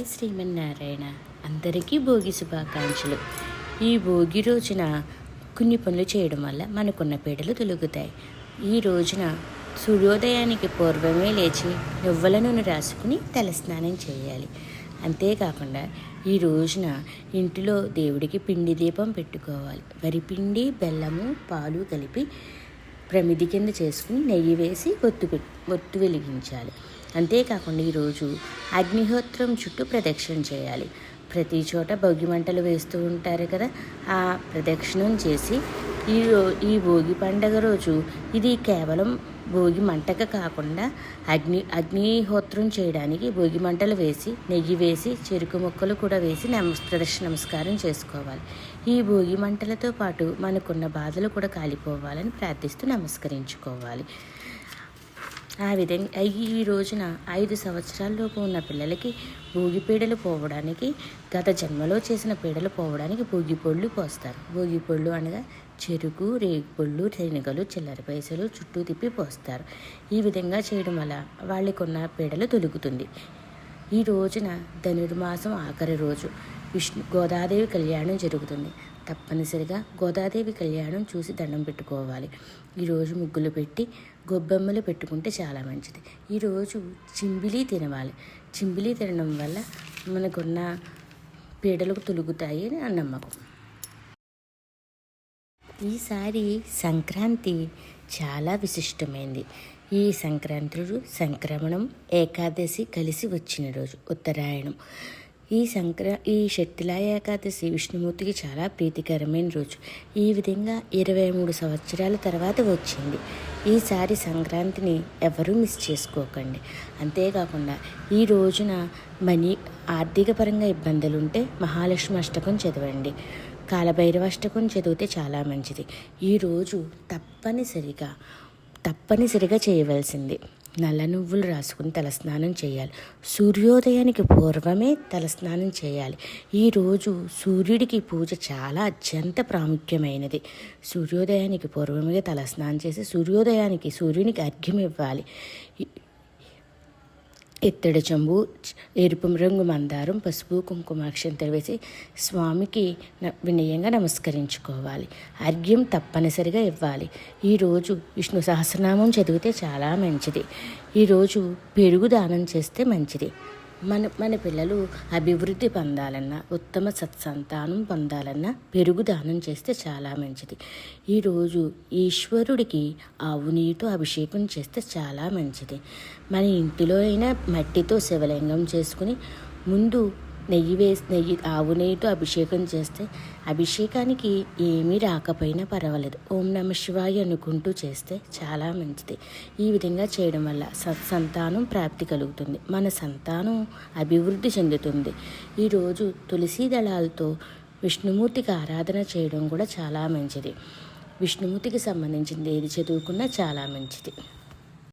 జై శ్రీమన్నారాయణ. అందరికీ భోగి శుభాకాంక్షలు. ఈ భోగి రోజున కొన్ని పనులు చేయడం వల్ల మనకున్న పీడలు తొలుగుతాయి. ఈ రోజున సూర్యోదయానికి పూర్వమే లేచి నువ్వుల నూనె రాసుకుని తలస్నానం చేయాలి. అంతేకాకుండా ఈ రోజున ఇంటిలో దేవుడికి పిండి దీపం పెట్టుకోవాలి. వరిపిండి బెల్లము పాలు కలిపి ప్రమిది కింద చేసుకుని నెయ్యి వేసి ఒత్తు పెట్- ఒత్తు వెలిగించాలి. అంతేకాకుండా ఈరోజు అగ్నిహోత్రం చుట్టూ ప్రదక్షిణ చేయాలి. ప్రతి చోట భోగి మంటలు వేస్తూ ఉంటారు కదా ఆ ప్రదక్షిణం చేసి ఈ ఈ భోగి పండగ రోజు ఇది కేవలం భోగి మంటక కాకుండా అగ్ని అగ్నిహోత్రం చేయడానికి భోగి మంటలు వేసి నెయ్యి వేసి చెరుకు ముక్కలు కూడా వేసి నమస్ ప్రదక్షిణ నమస్కారం చేసుకోవాలి. ఈ భోగి మంటలతో పాటు మనకున్న బాధలు కూడా కాలిపోవాలని ప్రార్థిస్తూ నమస్కరించుకోవాలి. ఆ విధంగా ఈ రోజున ఐదు సంవత్సరాలలోపు ఉన్న పిల్లలకి భోగి పీడలు పోవడానికి గత జన్మలో చేసిన పీడలు పోవడానికి భోగిపొళ్ళు పోస్తారు. భోగిపొళ్ళు అనగా చెరుకు రేగిపళ్ళు శనగలు చిల్లర పైసలు చుట్టూ తిప్పి పోస్తారు. ఈ విధంగా చేయడం వల్ల వాళ్ళకున్న పీడలు తొలుగుతుంది ఈ రోజున ధనుర్మాసం ఆఖరి రోజు. విష్ణు గోదాదేవి కళ్యాణం జరుగుతుంది. తప్పనిసరిగా గోదాదేవి కళ్యాణం చూసి దండం పెట్టుకోవాలి. ఈరోజు ముగ్గులు పెట్టి గొబ్బెమ్మలు పెట్టుకుంటే చాలా మంచిది. ఈరోజు చింబిలి తినవాలి. చింబిలి తినడం వల్ల మనకున్న పీడలు తొలుగుతాయి అని నమ్మకం. ఈసారి సంక్రాంతి చాలా విశిష్టమైంది. ఈ సంక్రాంతి రోజు సంక్రమణం ఏకాదశి కలిసి వచ్చిన రోజు ఉత్తరాయణం. ఈ సంక్ర ఈ శక్తిలా ఏకాదశి విష్ణుమూర్తికి చాలా ప్రీతికరమైన రోజు. ఈ విధంగా ఇరవై మూడు సంవత్సరాల తర్వాత వచ్చింది. ఈసారి సంక్రాంతిని ఎవరూ మిస్ చేసుకోకండి. అంతేకాకుండా ఈ రోజున మనీ ఆర్థిక పరంగా ఇబ్బందులు ఉంటే మహాలక్ష్మి అష్టకం చదవండి. కాలభైరవ అష్టకం చదివితే చాలా మంచిది. ఈరోజు తప్పనిసరిగా తప్పనిసరిగా చేయవలసింది. నల్ల నువ్వులు రాసుకుని తలస్నానం చేయాలి. సూర్యోదయానికి పూర్వమే తలస్నానం చేయాలి. ఈరోజు సూర్యుడికి పూజ చాలా అత్యంత ప్రాముఖ్యమైనది. సూర్యోదయానికి పూర్వమే తలస్నానం చేసి సూర్యోదయానికి సూర్యునికి అర్ఘ్యం ఇవ్వాలి. ఇత్తడి చెంబు ఎరుపు రంగు మందారం పసుపు కుంకుమ అక్షంతలు వేసి స్వామికి న- వినయంగా నమస్కరించుకోవాలి. అర్ఘ్యం తప్పనిసరిగా ఇవ్వాలి. ఈరోజు విష్ణు సహస్రనామం చదివితే చాలా మంచిది. ఈరోజు పెరుగు దానం చేస్తే మంచిది. మన మన పిల్లలు అభివృద్ధి పొందాలన్నా ఉత్తమ సత్సంతానం పొందాలన్నా పెరుగు దానం చేస్తే చాలా మంచిది. ఈరోజు ఈశ్వరుడికి ఆవు నీటితో అభిషేకం చేస్తే చాలా మంచిది. మన ఇంటిలో అయినా మట్టితో శివలింగం చేసుకుని ముందు నెయ్యి వేసి నెయ్యి ఆవు నెయ్యితో అభిషేకం చేస్తే అభిషేకానికి ఏమీ రాకపోయినా పర్వాలేదు. ఓం నమ శివాయ అనుకుంటూ చేస్తే చాలా మంచిది. ఈ విధంగా చేయడం వల్ల సత్సంతానం ప్రాప్తి కలుగుతుంది. మన సంతానం అభివృద్ధి చెందుతుంది. ఈరోజు తులసి దళాలతో విష్ణుమూర్తికి ఆరాధన చేయడం కూడా చాలా మంచిది. విష్ణుమూర్తికి సంబంధించింది ఏది చదువుకున్నా చాలా మంచిది.